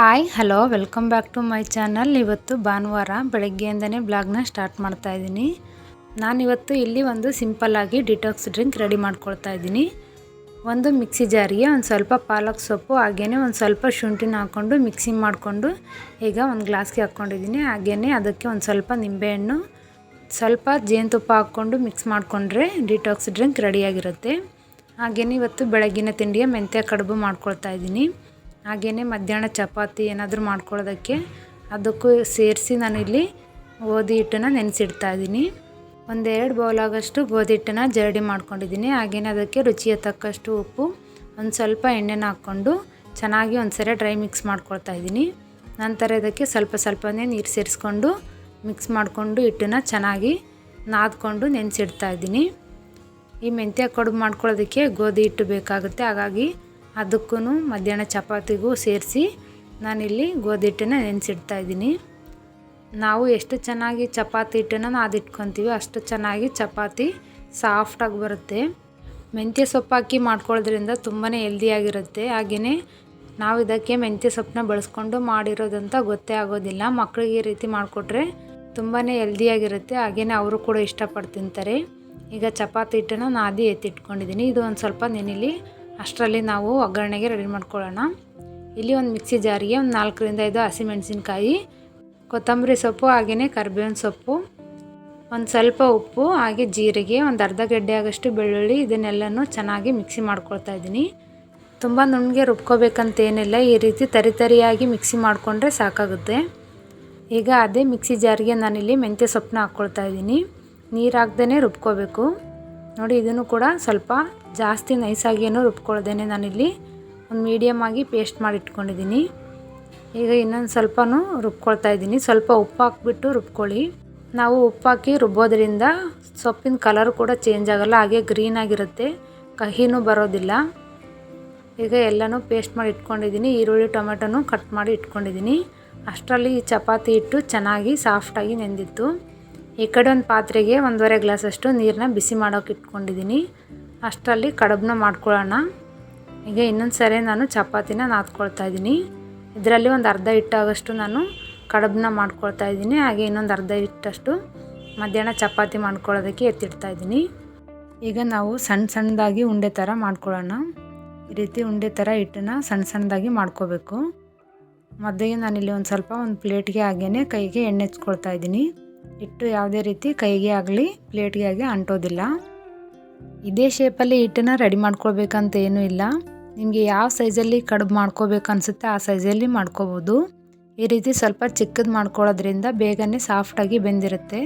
Hi, hello, welcome back to my channel. ಇವತ್ತು ಭಾನುವಾರ ಬೆಳಗ್ಗೆಯಿಂದನೇ ಬ್ಲಾಗ್ನ start ಮಾಡ್ತಾ ಇದ್ದೀನಿ. ನಾನಿವತ್ತು ಇಲ್ಲಿ ಒಂದು ಸಿಂಪಲ್ಲಾಗಿ ಡಿಟಾಕ್ಸ್ ಡ್ರಿಂಕ್ ರೆಡಿ ಮಾಡ್ಕೊಳ್ತಾ ಇದ್ದೀನಿ. ಒಂದು ಮಿಕ್ಸಿ ಜಾರಿಗೆ ಒಂದು ಸ್ವಲ್ಪ ಪಾಲಕ್ ಸೊಪ್ಪು, ಹಾಗೇನೆ ಒಂದು ಸ್ವಲ್ಪ ಶುಂಠಿನ ಹಾಕ್ಕೊಂಡು ಮಿಕ್ಸಿ ಮಾಡಿಕೊಂಡು ಈಗ ಒಂದು ಗ್ಲಾಸ್ಗೆ ಹಾಕ್ಕೊಂಡಿದ್ದೀನಿ. ಹಾಗೇ ಅದಕ್ಕೆ ಒಂದು ಸ್ವಲ್ಪ ನಿಂಬೆಹಣ್ಣು, ಸ್ವಲ್ಪ ಜೇನುತುಪ್ಪ ಹಾಕ್ಕೊಂಡು ಮಿಕ್ಸ್ ಮಾಡಿಕೊಂಡ್ರೆ ಡಿಟಾಕ್ಸ್ ಡ್ರಿಂಕ್ ರೆಡಿಯಾಗಿರುತ್ತೆ. ಹಾಗೇ ಇವತ್ತು ಬೆಳಗಿನ ತಿಂಡಿಗೆ ಮೆಂತ್ಯ ಕಡುಬು ಮಾಡ್ಕೊಳ್ತಾ ಇದ್ದೀನಿ. ಹಾಗೆಯೇ ಮಧ್ಯಾಹ್ನ ಚಪಾತಿ ಏನಾದರೂ ಮಾಡ್ಕೊಳ್ಳೋದಕ್ಕೆ ಅದಕ್ಕೂ ಸೇರಿಸಿ ನಾನಿಲ್ಲಿ ಗೋಧಿ ಹಿಟ್ಟನ್ನು ನೆನೆಸಿಡ್ತಾ ಇದ್ದೀನಿ. ಒಂದೆರಡು ಬೌಲಾಗಷ್ಟು ಗೋಧಿ ಹಿಟ್ಟನ್ನು ಜರಡಿ ಮಾಡ್ಕೊಂಡಿದ್ದೀನಿ. ಹಾಗೆಯೇ ಅದಕ್ಕೆ ರುಚಿಯ ತಕ್ಕಷ್ಟು ಉಪ್ಪು, ಒಂದು ಸ್ವಲ್ಪ ಎಣ್ಣೆನ ಹಾಕ್ಕೊಂಡು ಚೆನ್ನಾಗಿ ಒಂದು ಸರಿ ಡ್ರೈ ಮಿಕ್ಸ್ ಮಾಡ್ಕೊಳ್ತಾ ಇದ್ದೀನಿ. ನಂತರ ಇದಕ್ಕೆ ಸ್ವಲ್ಪ ಸ್ವಲ್ಪನೇ ನೀರು ಸೇರಿಸ್ಕೊಂಡು ಮಿಕ್ಸ್ ಮಾಡಿಕೊಂಡು ಹಿಟ್ಟನ್ನು ಚೆನ್ನಾಗಿ ನಾದ್ಕೊಂಡು ನೆನೆಸಿಡ್ತಾ ಇದ್ದೀನಿ. ಈ ಮೆಂತ್ಯ ಕಡುಬು ಮಾಡ್ಕೊಳ್ಳೋದಕ್ಕೆ ಗೋಧಿ ಹಿಟ್ಟು ಬೇಕಾಗುತ್ತೆ. ಹಾಗಾಗಿ ಅದಕ್ಕೂ ಮಧ್ಯಾಹ್ನ ಚಪಾತಿಗೂ ಸೇರಿಸಿ ನಾನಿಲ್ಲಿ ಗೋಧಿ ಹಿಟ್ಟನ್ನು ನೆನೆಸಿಡ್ತಾ ಇದ್ದೀನಿ. ನಾವು ಎಷ್ಟು ಚೆನ್ನಾಗಿ ಚಪಾತಿ ಹಿಟ್ಟನ್ನು ನಾದಿಟ್ಕೊತೀವಿ ಅಷ್ಟು ಚೆನ್ನಾಗಿ ಚಪಾತಿ ಸಾಫ್ಟಾಗಿ ಬರುತ್ತೆ. ಮೆಂತ್ಯ ಸೊಪ್ಪು ಹಾಕಿ ಮಾಡ್ಕೊಳ್ಳೋದ್ರಿಂದ ತುಂಬಾ ಹೆಲ್ದಿಯಾಗಿರುತ್ತೆ ಹಾಗೆಯೇ ನಾವು ಇದಕ್ಕೆ ಮೆಂತ್ಯ ಸೊಪ್ಪನ್ನ ಬಳಸ್ಕೊಂಡು ಮಾಡಿರೋದಂತ ಗೊತ್ತೇ ಆಗೋದಿಲ್ಲ. ಮಕ್ಕಳಿಗೆ ಈ ರೀತಿ ಮಾಡಿಕೊಟ್ರೆ ತುಂಬಾ ಹೆಲ್ದಿಯಾಗಿರುತ್ತೆ ಹಾಗೆಯೇ ಅವರು ಕೂಡ ಇಷ್ಟಪಟ್ಟು ತಿಂತಾರೆ. ಈಗ ಚಪಾತಿ ಹಿಟ್ಟನ್ನು ನಾದಿ ಎತ್ತಿಟ್ಕೊಂಡಿದ್ದೀನಿ. ಇದು ಒಂದು ಸ್ವಲ್ಪ ನೆನಿಲಿ ಅಷ್ಟರಲ್ಲಿ ನಾವು ಒಗ್ಗರಣೆಗೆ ರೆಡಿ ಮಾಡ್ಕೊಳ್ಳೋಣ. ಇಲ್ಲಿ ಒಂದು ಮಿಕ್ಸಿ ಜಾರಿಗೆ ಒಂದು ನಾಲ್ಕರಿಂದ ಐದು ಹಸಿಮೆಣಸಿನ್ಕಾಯಿ ಕೊತ್ತಂಬರಿ ಸೊಪ್ಪು ಹಾಗೆಯೇ ಕರಿಬೇವಿನ ಸೊಪ್ಪು, ಒಂದು ಸ್ವಲ್ಪ ಉಪ್ಪು, ಹಾಗೆ ಜೀರಿಗೆ, ಒಂದು ಅರ್ಧ ಗಡ್ಡೆ ಆಗೋಷ್ಟು ಬೆಳ್ಳುಳ್ಳಿ ಇದನ್ನೆಲ್ಲನೂ ಚೆನ್ನಾಗಿ ಮಿಕ್ಸಿ ಮಾಡ್ಕೊಳ್ತಾ ಇದ್ದೀನಿ. ತುಂಬ ನುಣ್ಣಗೆ ರುಬ್ಕೋಬೇಕಂತೇನಿಲ್ಲ ಈ ರೀತಿ ತರಿ ತರಿಯಾಗಿ ಮಿಕ್ಸಿ ಮಾಡಿಕೊಂಡ್ರೆ ಸಾಕಾಗುತ್ತೆ. ಈಗ ಅದೇ ಮಿಕ್ಸಿ ಜಾರಿಗೆ ನಾನಿಲ್ಲಿ ಮೆಂತ್ಯ ಸೊಪ್ಪನ್ನ ಹಾಕ್ಕೊಳ್ತಾ ಇದ್ದೀನಿ. ನೀರು ಹಾಕ್ದೇ ರುಬ್ಕೋಬೇಕು. ನೋಡಿ, ಇದನ್ನು ಕೂಡ ಸ್ವಲ್ಪ ಜಾಸ್ತಿ ನೈಸಾಗಿ ಏನೂ ರುಬ್ಕೊಳ್ಳೋದೇನೆ ನಾನಿಲ್ಲಿ. ಒಂದು ಮೀಡಿಯಮ್ ಆಗಿ ಪೇಸ್ಟ್ ಮಾಡಿ ಇಟ್ಕೊಂಡಿದ್ದೀನಿ ಈಗ ಇನ್ನೊಂದು ಸ್ವಲ್ಪನೂ ರುಬ್ಕೊಳ್ತಾ ಇದ್ದೀನಿ. ಸ್ವಲ್ಪ ಉಪ್ಪು ಹಾಕ್ಬಿಟ್ಟು ರುಬ್ಕೊಳ್ಳಿ. ನಾವು ಉಪ್ಪು ಹಾಕಿ ರುಬ್ಬೋದ್ರಿಂದ ಸೊಪ್ಪಿನ ಕಲರ್ ಕೂಡ ಚೇಂಜ್ ಆಗೋಲ್ಲ, ಹಾಗೆ ಗ್ರೀನ್ ಆಗಿರುತ್ತೆ. ಕಹಿನೂ ಬರೋದಿಲ್ಲ. ಈಗ ಎಲ್ಲನೂ ಪೇಸ್ಟ್ ಮಾಡಿ ಇಟ್ಕೊಂಡಿದ್ದೀನಿ. ಈರುಳ್ಳಿ, ಟೊಮೆಟೊನೂ ಕಟ್ ಮಾಡಿ ಇಟ್ಕೊಂಡಿದ್ದೀನಿ. ಅಷ್ಟರಲ್ಲಿ ಈ ಚಪಾತಿ ಇಟ್ಟು ಚೆನ್ನಾಗಿ ಸಾಫ್ಟಾಗಿ ನೆಂದಿತ್ತು. ಈ ಕಡೆ ಒಂದು ಪಾತ್ರೆಗೆ ಒಂದೂವರೆ ಗ್ಲಾಸಷ್ಟು ನೀರನ್ನ ಬಿಸಿ ಮಾಡೋಕೆ ಇಟ್ಕೊಂಡಿದ್ದೀನಿ. ಅಷ್ಟರಲ್ಲಿ ಕಡಬನ್ನ ಮಾಡ್ಕೊಳ್ಳೋಣ. ಈಗ ಇನ್ನೊಂದು ಸರಿ ನಾನು ಚಪಾತಿನ ನಾದ್ಕೊಳ್ತಾ ಇದ್ದೀನಿ. ಇದರಲ್ಲಿ ಒಂದು ಅರ್ಧ ಹಿಟ್ಟಾಗಷ್ಟು ನಾನು ಕಡಬನ್ನ ಮಾಡ್ಕೊಳ್ತಾ ಇದ್ದೀನಿ. ಹಾಗೆ ಇನ್ನೊಂದು ಅರ್ಧ ಹಿಟ್ಟಷ್ಟು ಮಧ್ಯಾಹ್ನ ಚಪಾತಿ ಮಾಡ್ಕೊಳ್ಳೋದಕ್ಕೆ ಎತ್ತಿಡ್ತಾ ಇದ್ದೀನಿ. ಈಗ ನಾವು ಸಣ್ಣ ಸಣ್ಣದಾಗಿ ಉಂಡೆ ಥರ ಮಾಡ್ಕೊಳ್ಳೋಣ. ಈ ರೀತಿ ಉಂಡೆ ಥರ ಹಿಟ್ಟನ್ನ ಸಣ್ಣ ಸಣ್ಣದಾಗಿ ಮಾಡ್ಕೋಬೇಕು. ಮೊದಲಿಗೆ ನಾನಿಲ್ಲಿ ಒಂದು ಸ್ವಲ್ಪ ಒಂದು ಪ್ಲೇಟ್ಗೆ ಹಾಗೇ ಕೈಗೆ ಎಣ್ಣೆ ಹಚ್ಕೊಳ್ತಾ ಇದ್ದೀನಿ. ಹಿಟ್ಟು ಯಾವುದೇ ರೀತಿ ಕೈಗೆ ಆಗಲಿ, ಪ್ಲೇಟ್ಗೆ ಆಗಿ ಅಂಟೋದಿಲ್ಲ. ಇದೇ ಶೇಪಲ್ಲಿ ಹಿಟ್ಟನ್ನು ರೆಡಿ ಮಾಡ್ಕೊಳ್ಬೇಕಂತ ಏನೂ ಇಲ್ಲ. ನಿಮಗೆ ಯಾವ ಸೈಜಲ್ಲಿ ಕಡುಬು ಮಾಡ್ಕೋಬೇಕು ಅನಿಸುತ್ತೆ ಆ ಸೈಜಲ್ಲಿ ಮಾಡ್ಕೋಬೋದು. ಈ ರೀತಿ ಸ್ವಲ್ಪ ಚಿಕ್ಕದು ಮಾಡ್ಕೊಳ್ಳೋದ್ರಿಂದ ಬೇಗನೆ ಸಾಫ್ಟಾಗಿ ಬೆಂದಿರುತ್ತೆ.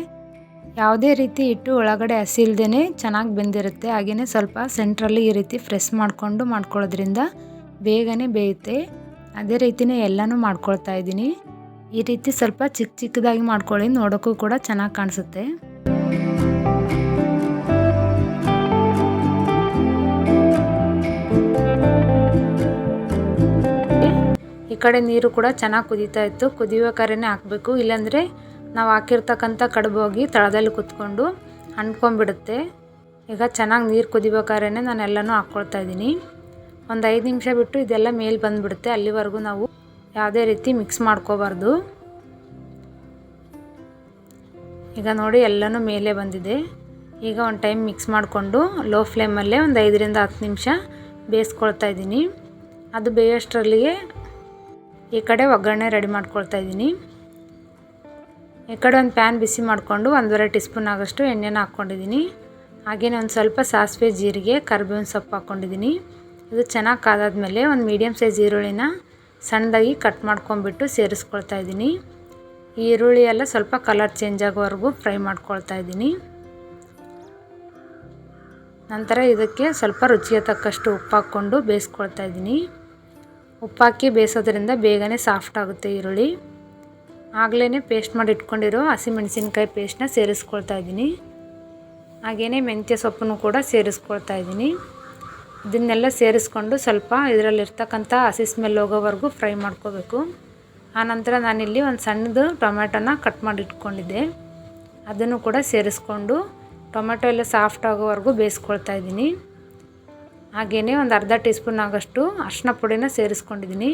ಯಾವುದೇ ರೀತಿ ಹಿಟ್ಟು ಒಳಗಡೆ ಹಸಿ ಇಲ್ದೇ ಚೆನ್ನಾಗಿ ಬೆಂದಿರುತ್ತೆ. ಹಾಗೆಯೇ ಸ್ವಲ್ಪ ಸೆಂಟ್ರಲ್ಲಿ ಈ ರೀತಿ ಫ್ರೆಶ್ ಮಾಡಿಕೊಂಡು ಮಾಡ್ಕೊಳ್ಳೋದ್ರಿಂದ ಬೇಗನೆ ಬೇಯುತ್ತೆ. ಅದೇ ರೀತಿಯೇ ಎಲ್ಲನೂ ಮಾಡ್ಕೊಳ್ತಾ ಇದ್ದೀನಿ. ಈ ರೀತಿ ಸ್ವಲ್ಪ ಚಿಕ್ಕ ಚಿಕ್ಕದಾಗಿ ಮಾಡ್ಕೊಳ್ಳಿ, ನೋಡೋಕ್ಕೂ ಕೂಡ ಚೆನ್ನಾಗಿ ಕಾಣಿಸುತ್ತೆ. ಈ ಕಡೆ ನೀರು ಕೂಡ ಚೆನ್ನಾಗಿ ಕುದೀತಾ ಇತ್ತು. ಕುದಿಬೇಕಾದ್ರೆ ಹಾಕಬೇಕು. ಇಲ್ಲಾಂದರೆ ನಾವು ಹಾಕಿರ್ತಕ್ಕಂಥ ಕಡುಬು ಹೋಗಿ ತಳದಲ್ಲಿ ಕುತ್ಕೊಂಡು ಅಂಟ್ಕೊಂಡ್ಬಿಡುತ್ತೆ. ಈಗ ಚೆನ್ನಾಗಿ ನೀರು ಕುದಿಬೇಕಾದ್ರೆ ನಾನು ಎಲ್ಲನೂ ಹಾಕ್ಕೊಳ್ತಾ ಇದ್ದೀನಿ. ಒಂದು ಐದು ನಿಮಿಷ ಬಿಟ್ಟು ಇದೆಲ್ಲ ಮೇಲೆ ಬಂದುಬಿಡುತ್ತೆ. ಅಲ್ಲಿವರೆಗೂ ನಾವು ಯಾವುದೇ ರೀತಿ ಮಿಕ್ಸ್ ಮಾಡ್ಕೋಬಾರ್ದು. ಈಗ ನೋಡಿ ಎಲ್ಲನೂ ಮೇಲೆ ಬಂದಿದೆ. ಈಗ ಒಂದು ಟೈಮ್ ಮಿಕ್ಸ್ ಮಾಡಿಕೊಂಡು ಲೋ ಫ್ಲೇಮಲ್ಲೇ ಒಂದು ಐದರಿಂದ ಹತ್ತು ನಿಮಿಷ ಬೇಯಿಸ್ಕೊಳ್ತಾ ಇದ್ದೀನಿ. ಅದು ಬೇಯೋಷ್ಟರಲ್ಲಿಗೆ ಈ ಕಡೆ ಒಗ್ಗರಣೆ ರೆಡಿ ಮಾಡ್ಕೊಳ್ತಾ ಇದ್ದೀನಿ. ಈ ಕಡೆ ಒಂದು ಪ್ಯಾನ್ ಬಿಸಿ ಮಾಡಿಕೊಂಡು ಒಂದೂವರೆ ಟೀ ಸ್ಪೂನ್ ಆಗೋಷ್ಟು ಎಣ್ಣೆನ ಹಾಕ್ಕೊಂಡಿದ್ದೀನಿ. ಹಾಗೆಯೇ ಒಂದು ಸ್ವಲ್ಪ ಸಾಸಿವೆ ಜೀರಿಗೆ, ಕರಿಬೇವಿನ ಸೊಪ್ಪು ಹಾಕ್ಕೊಂಡಿದ್ದೀನಿ. ಇದು ಚೆನ್ನಾಗಿ ಕಾದಾದ್ಮೇಲೆ ಒಂದು ಮೀಡಿಯಮ್ ಸೈಜ್ ಈರುಳ್ಳಿನ ಸಣ್ಣದಾಗಿ ಕಟ್ ಮಾಡ್ಕೊಂಬಿಟ್ಟು ಸೇರಿಸ್ಕೊಳ್ತಾ ಇದ್ದೀನಿ. ಈರುಳ್ಳಿ ಎಲ್ಲ ಸ್ವಲ್ಪ ಕಲರ್ ಚೇಂಜ್ ಆಗೋವರೆಗೂ ಫ್ರೈ ಮಾಡ್ಕೊಳ್ತಾ ಇದ್ದೀನಿ. ನಂತರ ಇದಕ್ಕೆ ಸ್ವಲ್ಪ ರುಚಿಗೆ ತಕ್ಕಷ್ಟು ಉಪ್ಪು ಹಾಕ್ಕೊಂಡು ಬೇಯಿಸ್ಕೊಳ್ತಾ ಇದ್ದೀನಿ. ಉಪ್ಪಾಕಿ ಬೇಯಿಸೋದ್ರಿಂದ ಬೇಗನೆ ಸಾಫ್ಟ್ ಆಗುತ್ತೆ ಈರುಳ್ಳಿ. ಆಗಲೇ ಪೇಸ್ಟ್ ಮಾಡಿ ಇಟ್ಕೊಂಡಿರೋ ಹಸಿಮೆಣಸಿನ್ಕಾಯಿ ಪೇಸ್ಟ್ನ ಸೇರಿಸ್ಕೊಳ್ತಾ ಇದ್ದೀನಿ. ಹಾಗೆಯೇ ಮೆಂತ್ಯ ಸೊಪ್ಪನ್ನು ಕೂಡ ಸೇರಿಸ್ಕೊಳ್ತಾ ಇದ್ದೀನಿ. ಇದನ್ನೆಲ್ಲ ಸೇರಿಸ್ಕೊಂಡು ಸ್ವಲ್ಪ ಇದರಲ್ಲಿರ್ತಕ್ಕಂಥ ಹಸಿ ಸ್ಮೆಲ್ ಹೋಗೋವರೆಗೂ ಫ್ರೈ ಮಾಡ್ಕೋಬೇಕು. ಆನಂತರ ನಾನಿಲ್ಲಿ ಒಂದು ಸಣ್ಣದು ಟೊಮೆಟೊನ ಕಟ್ ಮಾಡಿ ಇಟ್ಕೊಂಡಿದ್ದೆ. ಅದನ್ನು ಕೂಡ ಸೇರಿಸ್ಕೊಂಡು ಟೊಮೆಟೊ ಎಲ್ಲ ಸಾಫ್ಟ್ ಆಗೋವರೆಗೂ ಬೇಯಿಸ್ಕೊಳ್ತಾ ಇದ್ದೀನಿ. ಹಾಗೆಯೇ ಒಂದು ಅರ್ಧ ಟೀ ಸ್ಪೂನ್ ಆಗೋಷ್ಟು ಅರಿಶಿನ ಪುಡಿನ ಸೇರಿಸ್ಕೊಂಡಿದ್ದೀನಿ.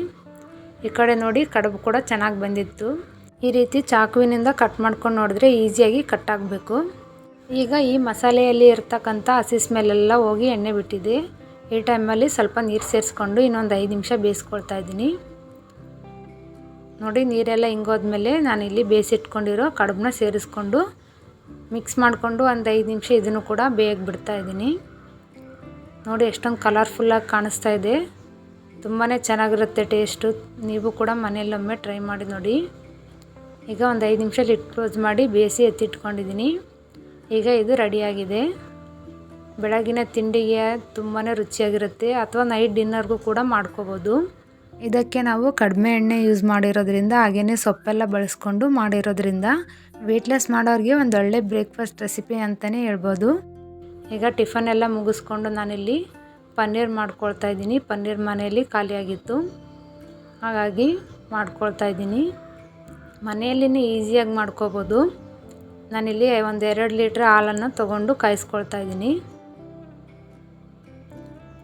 ಈ ಕಡೆ ನೋಡಿ ಕಡುಬು ಕೂಡ ಚೆನ್ನಾಗಿ ಬಂದಿತ್ತು. ಈ ರೀತಿ ಚಾಕುವಿನಿಂದ ಕಟ್ ಮಾಡ್ಕೊಂಡು ನೋಡಿದ್ರೆ ಈಸಿಯಾಗಿ ಕಟ್ ಆಗಬೇಕು. ಈಗ ಈ ಮಸಾಲೆಯಲ್ಲಿ ಇರ್ತಕ್ಕಂಥ ಹಸಿ ಸ್ಮೆಲ್ಲೆಲ್ಲ ಹೋಗಿ ಎಣ್ಣೆ ಬಿಟ್ಟಿದೆ. ಈ ಟೈಮಲ್ಲಿ ಸ್ವಲ್ಪ ನೀರು ಸೇರಿಸ್ಕೊಂಡು ಇನ್ನೊಂದು ಐದು ನಿಮಿಷ ಬೇಯಿಸ್ಕೊಳ್ತಾ ಇದ್ದೀನಿ. ನೋಡಿ ನೀರೆಲ್ಲ ಹಿಂಗೋದ್ಮೇಲೆ ನಾನಿಲ್ಲಿ ಬೇಯಿಸಿಟ್ಕೊಂಡಿರೋ ಕಡುಬನ್ನ ಸೇರಿಸ್ಕೊಂಡು ಮಿಕ್ಸ್ ಮಾಡಿಕೊಂಡು ಒಂದು ಐದು ನಿಮಿಷ ಇದನ್ನು ಕೂಡ ಬೇಯಕ್ಕೆ ಬಿಡ್ತಾ ಇದ್ದೀನಿ. ನೋಡಿ, ಎಷ್ಟೊಂದು ಕಲರ್ಫುಲ್ಲಾಗಿ ಕಾಣಿಸ್ತಾ ಇದೆ. ತುಂಬಾ ಚೆನ್ನಾಗಿರುತ್ತೆ ಟೇಸ್ಟು ನೀವು ಕೂಡ ಮನೆಯಲ್ಲೊಮ್ಮೆ ಟ್ರೈ ಮಾಡಿ ನೋಡಿ. ಈಗ ಒಂದು ಐದು ನಿಮಿಷ ಲಿಟ್ ಕ್ಲೋಸ್ ಮಾಡಿ ಬೇಯಿಸಿ ಎತ್ತಿಟ್ಕೊಂಡಿದ್ದೀನಿ ಈಗ ಇದು ರೆಡಿಯಾಗಿದೆ. ಬೆಳಗಿನ ತಿಂಡಿಗೆ ತುಂಬಾ ರುಚಿಯಾಗಿರುತ್ತೆ. ಅಥವಾ ನೈಟ್ ಡಿನ್ನರ್ಗೂ ಕೂಡ ಮಾಡ್ಕೋಬೋದು. ಇದಕ್ಕೆ ನಾವು ಕಡಿಮೆ ಎಣ್ಣೆ ಯೂಸ್ ಮಾಡಿರೋದ್ರಿಂದ ಹಾಗೆಯೇ ಸೊಪ್ಪೆಲ್ಲ ಬಳಸ್ಕೊಂಡು ಮಾಡಿರೋದ್ರಿಂದ ವೆಯ್ಟ್ಲೆಸ್ ಮಾಡೋರಿಗೆ ಒಂದು ಒಳ್ಳೆ ಬ್ರೇಕ್ಫಾಸ್ಟ್ ರೆಸಿಪಿ ಅಂತಲೇ ಹೇಳ್ಬೋದು. ಈಗ ಟಿಫನ್ ಎಲ್ಲ ಮುಗಿಸ್ಕೊಂಡು ನಾನಿಲ್ಲಿ ಪನ್ನೀರ್ ಮಾಡ್ಕೊಳ್ತಾ ಇದ್ದೀನಿ. ಪನ್ನೀರ್ ಮನೆಯಲ್ಲಿ ಖಾಲಿಯಾಗಿತ್ತು. ಹಾಗಾಗಿ ಮಾಡ್ಕೊಳ್ತಾ ಇದ್ದೀನಿ. ಮನೆಯಲ್ಲಿನೇ ಈಸಿಯಾಗಿ ಮಾಡ್ಕೋಬೋದು. ನಾನಿಲ್ಲಿ ಒಂದು ಎರಡು ಲೀಟ್ರ್ ಹಾಲನ್ನು ತೊಗೊಂಡು ಕಾಯಿಸ್ಕೊಳ್ತಾ ಇದ್ದೀನಿ.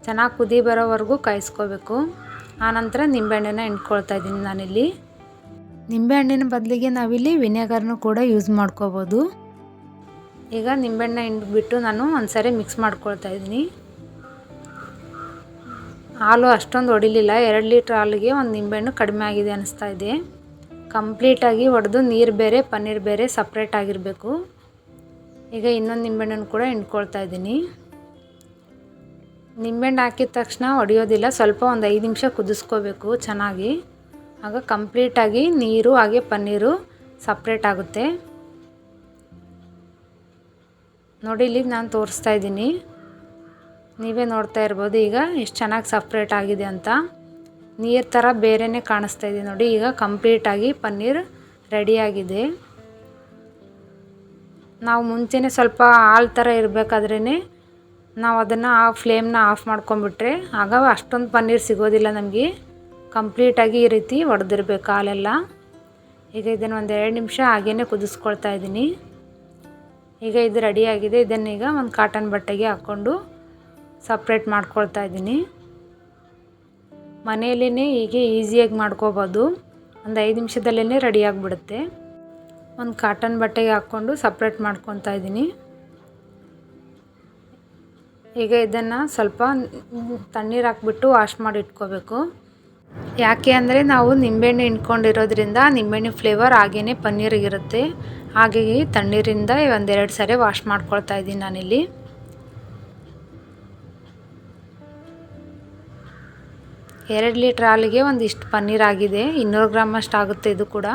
ಚೆನ್ನಾಗಿ ಕುದಿ ಬರೋವರೆಗೂ ಕಾಯಿಸ್ಕೋಬೇಕು. ಆನಂತರ ನಿಂಬೆಹಣ್ಣನ್ನು ಹಿಂಡ್ಕೊಳ್ತಾ ಇದ್ದೀನಿ ನಾನಿಲ್ಲಿ. ನಿಂಬೆಹಣ್ಣಿನ ಬದಲಿಗೆ ನಾವಿಲ್ಲಿ ವಿನೆಗರ್ನು ಕೂಡ ಯೂಸ್ ಮಾಡ್ಕೋಬೋದು. ಈಗ ನಿಂಬೆಹಣ್ಣ ಹಿಂಡ್ಬಿಟ್ಟು ನಾನು ಒಂದ್ಸರಿ ಮಿಕ್ಸ್ ಮಾಡ್ಕೊಳ್ತಾ ಇದ್ದೀನಿ. ಹಾಲು ಅಷ್ಟೊಂದು ಹೊಡಿಲಿಲ್ಲ, ಎರಡು ಲೀಟ್ರ್ ಹಾಲಿಗೆ ಒಂದು ನಿಂಬೆಹಣ್ಣು ಕಡಿಮೆ ಆಗಿದೆ ಅನಿಸ್ತಾ ಇದೆ. ಕಂಪ್ಲೀಟಾಗಿ ಒಡೆದು ನೀರು ಬೇರೆ, ಪನ್ನೀರ್ ಬೇರೆ ಸಪ್ರೇಟ್ ಆಗಿರಬೇಕು. ಈಗ ಇನ್ನೊಂದು ನಿಂಬೆಹಣ್ಣನ್ನು ಕೂಡ ಹಿಂಡ್ಕೊಳ್ತಾ ಇದ್ದೀನಿ. ನಿಂಬೆಹಣ್ಣು ಹಾಕಿದ ತಕ್ಷಣ ಹೊಡೆಯೋದಿಲ್ಲ, ಸ್ವಲ್ಪ ಒಂದು ಐದು ನಿಮಿಷ ಕುದಿಸ್ಕೋಬೇಕು ಚೆನ್ನಾಗಿ. ಆಗ ಕಂಪ್ಲೀಟಾಗಿ ನೀರು ಹಾಗೆ ಪನ್ನೀರು ಸಪ್ರೇಟ್ ಆಗುತ್ತೆ. ನೋಡಿ ಇಲ್ಲಿ ನಾನು ತೋರಿಸ್ತಾ ಇದ್ದೀನಿ. ನೀವೇ ನೋಡ್ತಾ ಇರ್ಬೋದು ಈಗ ಎಷ್ಟು ಚೆನ್ನಾಗಿ ಸಪ್ರೇಟ್ ಆಗಿದೆ ಅಂತ. ನೀರು ಥರ ಬೇರೆಯೇ ಕಾಣಿಸ್ತಾ ಇದೆ ನೋಡಿ, ಈಗ ಕಂಪ್ಲೀಟಾಗಿ ಪನ್ನೀರ್ ರೆಡಿಯಾಗಿದೆ ನಾವು ಮುಂಚೆನೇ ಸ್ವಲ್ಪ ಹಾಲು ಥರ ಇರಬೇಕಾದ್ರೇ ನಾವು ಅದನ್ನು ಆ ಫ್ಲೇಮ್ನ ಆಫ್ ಮಾಡ್ಕೊಂಬಿಟ್ರೆ ಆಗ ಅಷ್ಟೊಂದು ಪನ್ನೀರ್ ಸಿಗೋದಿಲ್ಲ ನಮಗೆ. ಕಂಪ್ಲೀಟಾಗಿ ಈ ರೀತಿ ಒಡೆದಿರ್ಬೇಕು ಹಾಲೆಲ್ಲ. ಈಗ ಇದನ್ನು ಒಂದು ಎರಡು ನಿಮಿಷ ಹಾಗೇ ಕುದಿಸ್ಕೊಳ್ತಾ ಇದ್ದೀನಿ. ಈಗ ಇದು ರೆಡಿಯಾಗಿದೆ ಇದನ್ನೀಗ ಒಂದು ಕಾಟನ್ ಬಟ್ಟೆಗೆ ಹಾಕ್ಕೊಂಡು ಸಪ್ರೇಟ್ ಮಾಡ್ಕೊಳ್ತಾ ಇದ್ದೀನಿ. ಮನೆಯಲ್ಲೇ ಹೀಗೆ ಈಸಿಯಾಗಿ ಮಾಡ್ಕೋಬೋದು. ಒಂದು ಐದು ನಿಮಿಷದಲ್ಲೇ ರೆಡಿಯಾಗಿಬಿಡುತ್ತೆ ಒಂದು ಕಾಟನ್ ಬಟ್ಟೆಗೆ ಹಾಕ್ಕೊಂಡು ಸಪ್ರೇಟ್ ಮಾಡ್ಕೊತಾ ಇದ್ದೀನಿ. ಈಗ ಇದನ್ನು ಸ್ವಲ್ಪ ತಣ್ಣೀರು ಹಾಕ್ಬಿಟ್ಟು ವಾಶ್ ಮಾಡಿ ಇಟ್ಕೋಬೇಕು. ಯಾಕೆ ಅಂದರೆ ನಾವು ನಿಂಬೆಹಣ್ಣು ಹಿಂಡ್ಕೊಂಡಿರೋದ್ರಿಂದ ನಿಂಬೆಹಣ್ಣು ಫ್ಲೇವರ್ ಹಾಗೇ ಪನ್ನೀರಿಗಿರುತ್ತೆ ಹಾಗಾಗಿ ತಣ್ಣೀರಿಂದ ಒಂದೆರಡು ಸರಿ ವಾಶ್ ಮಾಡ್ಕೊಳ್ತಾ ಇದ್ದೀನಿ ನಾನಿಲ್ಲಿ. ಎರಡು ಲೀಟ್ರ್ ಹಾಲಿಗೆ ಒಂದಿಷ್ಟು ಪನ್ನೀರ್ ಆಗಿದೆ. ಇನ್ನೂರು ಗ್ರಾಮ್ ಅಷ್ಟು ಆಗುತ್ತೆ ಇದು ಕೂಡ.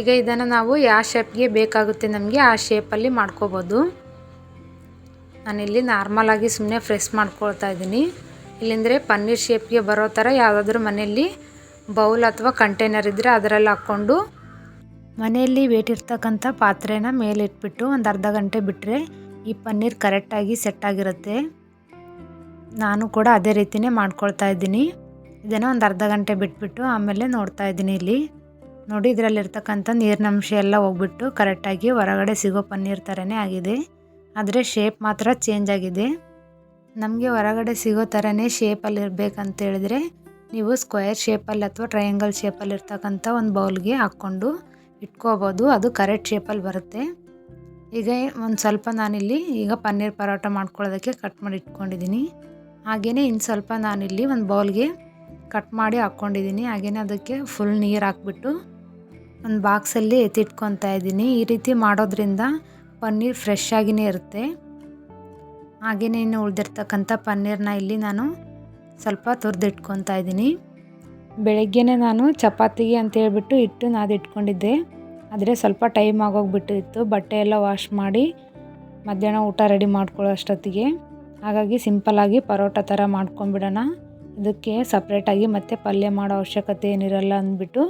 ಈಗ ಇದನ್ನು ನಾವು ಯಾವ ಶೇಪ್ಗೆ ಬೇಕಾಗುತ್ತೆ ನಮಗೆ ಆ ಶೇಪಲ್ಲಿ ಮಾಡ್ಕೋಬೋದು. ನಾನಿಲ್ಲಿ ನಾರ್ಮಲಾಗಿ ಸುಮ್ಮನೆ ಫ್ರೆಶ್ ಮಾಡ್ಕೊಳ್ತಾ ಇದ್ದೀನಿ. ಇಲ್ಲಿಂದರೆ ಪನ್ನೀರ್ ಶೇಪ್ಗೆ ಬರೋ ಥರ ಯಾವುದಾದ್ರೂ ಮನೆಯಲ್ಲಿ ಬೌಲ್ ಅಥವಾ ಕಂಟೈನರ್ ಇದ್ದರೆ ಅದರಲ್ಲಿ ಹಾಕ್ಕೊಂಡು ಮನೆಯಲ್ಲಿ ವೇಟ್ ಇರ್ತಕ್ಕಂಥ ಪಾತ್ರೆನ ಮೇಲಿಟ್ಬಿಟ್ಟು ಒಂದು ಅರ್ಧ ಗಂಟೆ ಬಿಟ್ಟರೆ ಈ ಪನ್ನೀರ್ ಕರೆಕ್ಟಾಗಿ ಸೆಟ್ ಆಗಿರುತ್ತೆ ನಾನು ಕೂಡ ಅದೇ ರೀತಿಯೇ ಮಾಡ್ಕೊಳ್ತಾ ಇದ್ದೀನಿ. ಇದನ್ನು ಒಂದು ಅರ್ಧ ಗಂಟೆ ಬಿಟ್ಬಿಟ್ಟು ಆಮೇಲೆ ನೋಡ್ತಾ ಇದ್ದೀನಿ ಇಲ್ಲಿ. ನೋಡಿ, ಇದರಲ್ಲಿರ್ತಕ್ಕಂಥ ನೀರಿನಂಶ ಎಲ್ಲ ಹೋಗ್ಬಿಟ್ಟು ಕರೆಕ್ಟಾಗಿ ಹೊರಗಡೆ ಸಿಗೋ ಪನ್ನೀರ್ ಥರನೇ ಆಗಿದೆ. ಆದರೆ ಶೇಪ್ ಮಾತ್ರ ಚೇಂಜ್ ಆಗಿದೆ. ನಮಗೆ ಹೊರಗಡೆ ಸಿಗೋ ಥರನೇ ಶೇಪಲ್ಲಿ ಇರಬೇಕಂತ ಹೇಳಿದ್ರೆ ನೀವು ಸ್ಕ್ವೇರ್ ಶೇಪಲ್ಲಿ ಅಥವಾ ಟ್ರಯಾಂಗಲ್ ಶೇಪಲ್ಲಿ ಇರ್ತಕ್ಕಂಥ ಒಂದು ಬೌಲ್ಗೆ ಹಾಕ್ಕೊಂಡು ಇಟ್ಕೋಬೋದು. ಅದು ಕರೆಕ್ಟ್ ಶೇಪಲ್ಲಿ ಬರುತ್ತೆ. ಈಗ ಒಂದು ಸ್ವಲ್ಪ ನಾನಿಲ್ಲಿ ಈಗ ಪನ್ನೀರ್ ಪರೋಟ ಮಾಡ್ಕೊಳ್ಳೋದಕ್ಕೆ ಕಟ್ ಮಾಡಿ ಇಟ್ಕೊಂಡಿದ್ದೀನಿ. ಹಾಗೆಯೇ ಇನ್ನು ಸ್ವಲ್ಪ ನಾನಿಲ್ಲಿ ಒಂದು ಬೌಲ್ಗೆ ಕಟ್ ಮಾಡಿ ಹಾಕ್ಕೊಂಡಿದ್ದೀನಿ. ಹಾಗೆಯೇ ಅದಕ್ಕೆ ಫುಲ್ ನೀರು ಹಾಕ್ಬಿಟ್ಟು ಒಂದು ಬಾಕ್ಸಲ್ಲಿ ಎತ್ತಿಟ್ಕೊತಾ ಇದ್ದೀನಿ. ಈ ರೀತಿ ಮಾಡೋದ್ರಿಂದ ಪನ್ನೀರ್ ಫ್ರೆಶ್ ಆಗಿನೇ ಇರುತ್ತೆ. ಹಾಗೆಯೇ ಇನ್ನು ಉಳಿದಿರ್ತಕ್ಕಂಥ ಪನ್ನೀರ್ನ ಇಲ್ಲಿ ನಾನು ಸ್ವಲ್ಪ ತುರಿದಿಟ್ಕೊತಾ ಇದ್ದೀನಿ. ಬೆಳಗ್ಗೆನೇ ನಾನು ಚಪಾತಿಗೆ ಅಂತ ಹೇಳ್ಬಿಟ್ಟು ಇಟ್ಟು ನಾದಿಟ್ಕೊಂಡಿದ್ದೆ. ಆದರೆ ಸ್ವಲ್ಪ ಟೈಮ್ ಆಗೋಗ್ಬಿಟ್ಟಿತ್ತು. ಬಟ್ಟೆ ಎಲ್ಲ ವಾಶ್ ಮಾಡಿ ಮಧ್ಯಾಹ್ನ ಊಟ ರೆಡಿ ಮಾಡ್ಕೊಳ್ಳೋ ಅಷ್ಟೊತ್ತಿಗೆ. ಹಾಗಾಗಿ ಸಿಂಪಲ್ಲಾಗಿ ಪರೋಟ ಥರ ಮಾಡ್ಕೊಂಬಿಡೋಣ ಇದಕ್ಕೆ ಸಪ್ರೇಟಾಗಿ ಮತ್ತೆ ಪಲ್ಯ ಮಾಡೋ ಅವಶ್ಯಕತೆ ಏನಿರಲ್ಲ ಅಂದ್ಬಿಟ್ಟು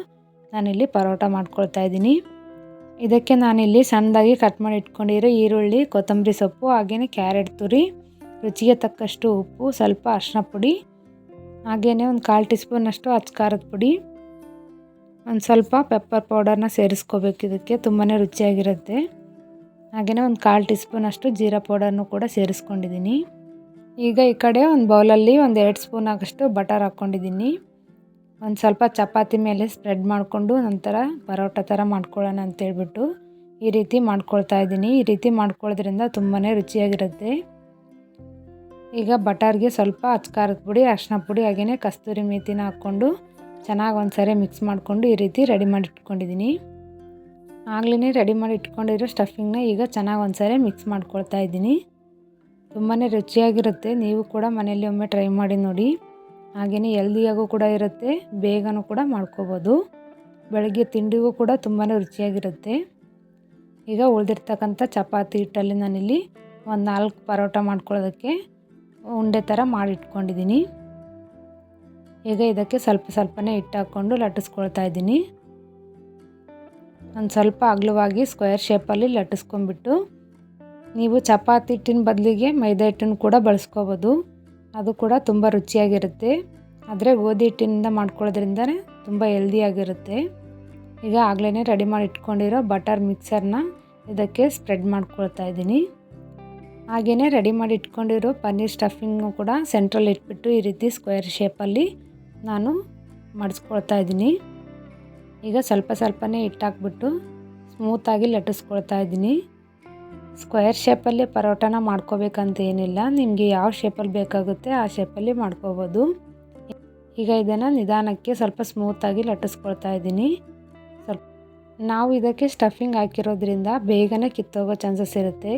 ನಾನಿಲ್ಲಿ ಪರೋಟ ಮಾಡ್ಕೊಳ್ತಾ ಇದ್ದೀನಿ. ಇದಕ್ಕೆ ನಾನಿಲ್ಲಿ ಸಣ್ಣದಾಗಿ ಕಟ್ ಮಾಡಿ ಇಟ್ಕೊಂಡಿರೋ ಈರುಳ್ಳಿ, ಕೊತ್ತಂಬರಿ ಸೊಪ್ಪು ಹಾಗೆಯೇ ಕ್ಯಾರೆಟ್ ತುರಿ, ರುಚಿಗೆ ತಕ್ಕಷ್ಟು ಉಪ್ಪು, ಸ್ವಲ್ಪ ಅರಿಶಿನ ಪುಡಿ ಹಾಗೆಯೇ ಒಂದು ಕಾಲು ಟೀ ಸ್ಪೂನಷ್ಟು ಅಚ್ಚ ಖಾರದ ಪುಡಿ, ಒಂದು ಸ್ವಲ್ಪ ಪೆಪ್ಪರ್ ಪೌಡರ್ನ ಸೇರಿಸ್ಕೋಬೇಕು ಇದಕ್ಕೆ ತುಂಬಾ ರುಚಿಯಾಗಿರುತ್ತೆ. ಹಾಗೆಯೇ ಒಂದು ಕಾಲು ಟೀ ಸ್ಪೂನಷ್ಟು ಜೀರಾ ಪೌಡರ್ನು ಕೂಡ ಸೇರಿಸ್ಕೊಂಡಿದ್ದೀನಿ. ಈಗ ಈ ಕಡೆ ಒಂದು ಬೌಲಲ್ಲಿ ಒಂದು ಎರಡು ಸ್ಪೂನ್ ಆಗಷ್ಟು ಬಟರ್ ಹಾಕ್ಕೊಂಡಿದ್ದೀನಿ. ಒಂದು ಸ್ವಲ್ಪ ಚಪಾತಿ ಮೇಲೆ ಸ್ಪ್ರೆಡ್ ಮಾಡಿಕೊಂಡು ನಂತರ ಪರೋಟ ಥರ ಮಾಡ್ಕೊಳ್ಳೋಣ ಅಂತೇಳ್ಬಿಟ್ಟು ಈ ರೀತಿ ಮಾಡ್ಕೊಳ್ತಾ ಇದ್ದೀನಿ. ಈ ರೀತಿ ಮಾಡ್ಕೊಳ್ಳೋದ್ರಿಂದ ತುಂಬಾ ರುಚಿಯಾಗಿರುತ್ತೆ. ಈಗ ಬಟರ್ಗೆ ಸ್ವಲ್ಪ ಅಚ್ಕಾರದ ಪುಡಿ, ಅರ್ಶಿನ ಪುಡಿ ಹಾಗೆಯೇ ಕಸ್ತೂರಿ ಮೇಥಿನ ಹಾಕ್ಕೊಂಡು ಚೆನ್ನಾಗಿ ಒಂದು ಸರಿ ಮಿಕ್ಸ್ ಮಾಡಿಕೊಂಡು ಈ ರೀತಿ ರೆಡಿ ಮಾಡಿ ಇಟ್ಕೊಂಡಿದ್ದೀನಿ. ಆಗ್ಲೇ ರೆಡಿ ಮಾಡಿ ಇಟ್ಕೊಂಡಿರೋ ಸ್ಟಫಿಂಗ್ನ ಈಗ ಚೆನ್ನಾಗಿ ಒಂದು ಸರಿ ಮಿಕ್ಸ್ ಮಾಡ್ಕೊಳ್ತಾ ಇದ್ದೀನಿ. ತುಂಬಾ ರುಚಿಯಾಗಿರುತ್ತೆ, ನೀವು ಕೂಡ ಮನೆಯಲ್ಲಿ ಒಮ್ಮೆ ಟ್ರೈ ಮಾಡಿ ನೋಡಿ. ಹಾಗೆಯೇ ಹೆಲ್ದಿಯಾಗೂ ಕೂಡ ಇರುತ್ತೆ, ಬೇಗನೂ ಕೂಡ ಮಾಡ್ಕೋಬೋದು. ಬೆಳಗ್ಗೆ ತಿಂಡಿಗೂ ಕೂಡ ತುಂಬಾ ರುಚಿಯಾಗಿರುತ್ತೆ. ಈಗ ಉಳಿದಿರ್ತಕ್ಕಂಥ ಚಪಾತಿ ಹಿಟ್ಟಲ್ಲಿ ನಾನಿಲ್ಲಿ ಒಂದು ನಾಲ್ಕು ಪರೋಟ ಮಾಡ್ಕೊಳ್ಳೋದಕ್ಕೆ ಉಂಡೆ ಥರ ಮಾಡಿಟ್ಕೊಂಡಿದ್ದೀನಿ. ಈಗ ಇದಕ್ಕೆ ಸ್ವಲ್ಪ ಸ್ವಲ್ಪನೇ ಹಿಟ್ಟು ಹಾಕ್ಕೊಂಡು ಲಟ್ಟಿಸ್ಕೊಳ್ತಾ ಇದ್ದೀನಿ. ಒಂದು ಸ್ವಲ್ಪ ಅಗಲವಾಗಿ ಸ್ಕ್ವೇರ್ ಶೇಪಲ್ಲಿ ಲಟ್ಟಿಸ್ಕೊಂಡ್ಬಿಟ್ಟು, ನೀವು ಚಪಾತಿ ಹಿಟ್ಟಿನ ಬದಲಿಗೆ ಮೈದಾ ಹಿಟ್ಟನ್ನು ಕೂಡ ಬಳಸ್ಕೋಬೋದು. ಅದು ಕೂಡ ತುಂಬ ರುಚಿಯಾಗಿರುತ್ತೆ. ಆದರೆ ಗೋಧಿ ಹಿಟ್ಟಿನಿಂದ ಮಾಡ್ಕೊಳ್ಳೋದ್ರಿಂದ ತುಂಬ ಹೆಲ್ದಿಯಾಗಿರುತ್ತೆ ಈಗ ಆಗಲೇ ರೆಡಿ ಮಾಡಿ ಇಟ್ಕೊಂಡಿರೋ ಬಟರ್ ಮಿಕ್ಸರ್ನ ಇದಕ್ಕೆ ಸ್ಪ್ರೆಡ್ ಮಾಡ್ಕೊಳ್ತಾ ಇದ್ದೀನಿ. ಹಾಗೆಯೇ ರೆಡಿ ಮಾಡಿ ಇಟ್ಕೊಂಡಿರೋ ಪನ್ನೀರ್ ಸ್ಟಫಿಂಗು ಕೂಡ ಸೆಂಟ್ರಲ್ಲಿ ಇಟ್ಬಿಟ್ಟು ಈ ರೀತಿ ಸ್ಕ್ವೇರ್ ಶೇಪಲ್ಲಿ ನಾನು ಮಡಿಸ್ಕೊಳ್ತಾ ಇದ್ದೀನಿ. ಈಗ ಸ್ವಲ್ಪ ಸ್ವಲ್ಪನೇ ಇಟ್ಟಾಕ್ಬಿಟ್ಟು ಸ್ಮೂತಾಗಿ ಲಟ್ಟಿಸ್ಕೊಳ್ತಾ ಇದ್ದೀನಿ. ಸ್ಕ್ವೇರ್ ಶೇಪಲ್ಲಿ ಪರೋಟನ ಮಾಡ್ಕೋಬೇಕಂತ ಏನಿಲ್ಲ. ನಿಮಗೆ ಯಾವ ಶೇಪಲ್ಲಿ ಬೇಕಾಗುತ್ತೆ ಆ ಶೇಪಲ್ಲಿ ಮಾಡ್ಕೋಬೋದು. ಈಗ ಇದನ್ನು ನಿಧಾನಕ್ಕೆ ಸ್ವಲ್ಪ ಸ್ಮೂತಾಗಿ ಲಟ್ಟಿಸ್ಕೊಳ್ತಾ ಇದ್ದೀನಿ. ಸ್ವಲ್ಪ ನಾವು ಇದಕ್ಕೆ ಸ್ಟಫಿಂಗ್ ಹಾಕಿರೋದ್ರಿಂದ ಬೇಗನೆ ಕಿತ್ತೋಗೋ ಚಾನ್ಸಸ್ ಇರುತ್ತೆ.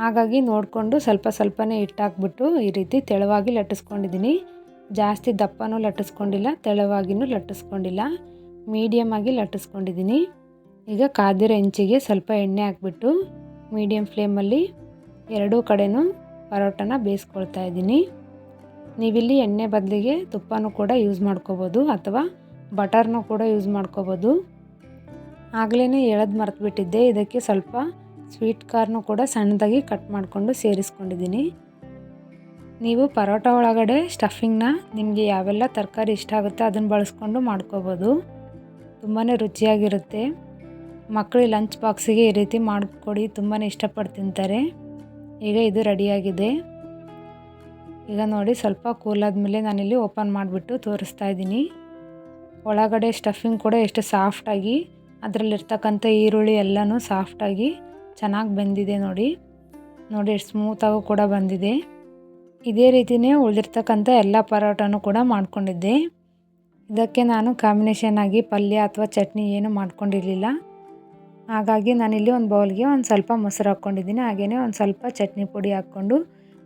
ಹಾಗಾಗಿ ನೋಡಿಕೊಂಡು ಸ್ವಲ್ಪ ಸ್ವಲ್ಪನೇ ಹಿಟ್ಟಾಕ್ಬಿಟ್ಟು ಈ ರೀತಿ ತೆಳುವಾಗಿ ಲಟ್ಟಿಸ್ಕೊಂಡಿದ್ದೀನಿ. ಜಾಸ್ತಿ ದಪ್ಪನೂ ಲಟ್ಟಿಸ್ಕೊಂಡಿಲ್ಲ, ತೆಳುವಾಗಿನೂ ಲಟ್ಟಿಸ್ಕೊಂಡಿಲ್ಲ. ಮೀಡಿಯಮ್ ಆಗಿ ಲಟ್ಟಿಸ್ಕೊಂಡಿದ್ದೀನಿ. ಈಗ ಕಾದಿರೋ ಹೆಂಚಿಗೆ ಸ್ವಲ್ಪ ಎಣ್ಣೆ ಹಾಕ್ಬಿಟ್ಟು ಮೀಡಿಯಮ್ ಫ್ಲೇಮಲ್ಲಿ ಎರಡೂ ಕಡೆನೂ ಪರೋಟನ ಬೇಯಿಸ್ಕೊಳ್ತಾ ಇದ್ದೀನಿ. ನೀವಿಲ್ಲಿ ಎಣ್ಣೆ ಬದಲಿಗೆ ತುಪ್ಪನೂ ಕೂಡ ಯೂಸ್ ಮಾಡ್ಕೋಬೋದು ಅಥವಾ ಬಟರ್ನೂ ಕೂಡ ಯೂಸ್ ಮಾಡ್ಕೋಬೋದು. ಆಗಲೇ ಎಳೆದು ಮರೆತುಬಿಟ್ಟಿದ್ದೆ, ಇದಕ್ಕೆ ಸ್ವಲ್ಪ ಸ್ವೀಟ್ ಕಾರ್ನು ಕೂಡ ಸಣ್ಣದಾಗಿ ಕಟ್ ಮಾಡಿಕೊಂಡು ಸೇರಿಸ್ಕೊಂಡಿದ್ದೀನಿ. ನೀವು ಪರೋಟ ಒಳಗಡೆ ಸ್ಟಫಿಂಗ್ನ ನಿಮಗೆ ಯಾವೆಲ್ಲ ತರಕಾರಿ ಇಷ್ಟ ಆಗುತ್ತೆ ಅದನ್ನು ಬಳಸ್ಕೊಂಡು ಮಾಡ್ಕೋಬೋದು. ತುಂಬಾ ರುಚಿಯಾಗಿರುತ್ತೆ. ಮಕ್ಕಳು ಲಂಚ್ ಬಾಕ್ಸಿಗೆ ಈ ರೀತಿ ಮಾಡಿಕೊಡಿ ತುಂಬಾ ಇಷ್ಟಪಟ್ಟು ತಿಂತಾರೆ ಈಗ ಇದು ರೆಡಿಯಾಗಿದೆ. ಈಗ ನೋಡಿ ಸ್ವಲ್ಪ ಕೂಲಾದ್ಮೇಲೆ ನಾನಿಲ್ಲಿ ಓಪನ್ ಮಾಡಿಬಿಟ್ಟು ತೋರಿಸ್ತಾ ಇದ್ದೀನಿ. ಒಳಗಡೆ ಸ್ಟಫಿಂಗ್ ಕೂಡ ಎಷ್ಟು ಸಾಫ್ಟಾಗಿ ಅದರಲ್ಲಿರ್ತಕ್ಕಂಥ ಈರುಳ್ಳಿ ಎಲ್ಲನೂ ಸಾಫ್ಟಾಗಿ ಚೆನ್ನಾಗಿ ಬಂದಿದೆ ನೋಡಿ. ನೋಡಿ, ಎಷ್ಟು ಸ್ಮೂತಾಗೂ ಕೂಡ ಬಂದಿದೆ. ಇದೇ ರೀತಿಯೇ ಉಳಿದಿರ್ತಕ್ಕಂಥ ಎಲ್ಲ ಪರೋಟನೂ ಕೂಡ ಮಾಡ್ಕೊಂಡಿದ್ದೆ. ಇದಕ್ಕೆ ನಾನು ಕಾಂಬಿನೇಷನ್ ಆಗಿ ಪಲ್ಯ ಅಥವಾ ಚಟ್ನಿ ಏನು ಮಾಡ್ಕೊಂಡಿರಲಿಲ್ಲ. ಹಾಗಾಗಿ ನಾನಿಲ್ಲಿ ಒಂದು ಬೌಲ್ಗೆ ಒಂದು ಸ್ವಲ್ಪ ಮೊಸರು ಹಾಕ್ಕೊಂಡಿದ್ದೀನಿ. ಹಾಗೆಯೇ ಒಂದು ಸ್ವಲ್ಪ ಚಟ್ನಿ ಪುಡಿ ಹಾಕ್ಕೊಂಡು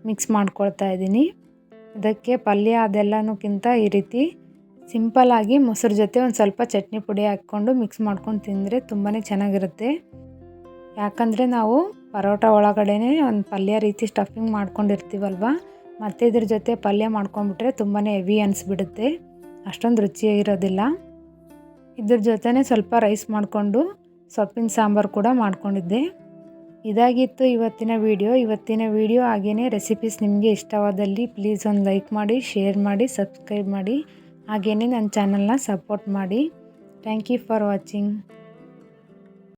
ಮಿಕ್ಸ್ ಮಾಡ್ಕೊಳ್ತಾ ಇದ್ದೀನಿ. ಇದಕ್ಕೆ ಪಲ್ಯ ಅದೆಲ್ಲನೂಕ್ಕಿಂತ ಈ ರೀತಿ ಸಿಂಪಲ್ಲಾಗಿ ಮೊಸರು ಜೊತೆ ಒಂದು ಸ್ವಲ್ಪ ಚಟ್ನಿ ಪುಡಿ ಹಾಕ್ಕೊಂಡು ಮಿಕ್ಸ್ ಮಾಡ್ಕೊಂಡು ತಿಂದರೆ ತುಂಬಾ ಚೆನ್ನಾಗಿರುತ್ತೆ. ಯಾಕಂದರೆ ನಾವು ಪರೋಟ ಒಳಗಡೆ ಒಂದು ಪಲ್ಯ ರೀತಿ ಸ್ಟಫಿಂಗ್ ಮಾಡ್ಕೊಂಡಿರ್ತೀವಲ್ವ? ಮತ್ತು ಇದ್ರ ಜೊತೆ ಪಲ್ಯ ಮಾಡ್ಕೊಂಡ್ಬಿಟ್ರೆ ತುಂಬಾ ಹೆವಿ ಅನಿಸ್ಬಿಡುತ್ತೆ. ಅಷ್ಟೊಂದು ರುಚಿಯಾಗಿರೋದಿಲ್ಲ ಇದ್ರ ಜೊತೆನೇ ಸ್ವಲ್ಪ ರೈಸ್ ಮಾಡಿಕೊಂಡು ಸೊಪ್ಪಿನ ಸಾಂಬಾರು ಕೂಡ ಮಾಡ್ಕೊಂಡಿದ್ದೆ. ಇದಾಗಿತ್ತು ಇವತ್ತಿನ ವಿಡಿಯೋ ಇವತ್ತಿನ ವಿಡಿಯೋ ಹಾಗೆಯೇ ರೆಸಿಪೀಸ್ ನಿಮಗೆ ಇಷ್ಟವಾದಲ್ಲಿ ಪ್ಲೀಸ್ ಒಂದು ಲೈಕ್ ಮಾಡಿ ಶೇರ್ ಮಾಡಿ ಸಬ್ಸ್ಕ್ರೈಬ್ ಮಾಡಿ. ಹಾಗೆಯೇ ನನ್ನ ಚಾನಲ್ನ ಸಪೋರ್ಟ್ ಮಾಡಿ. Thank you for watching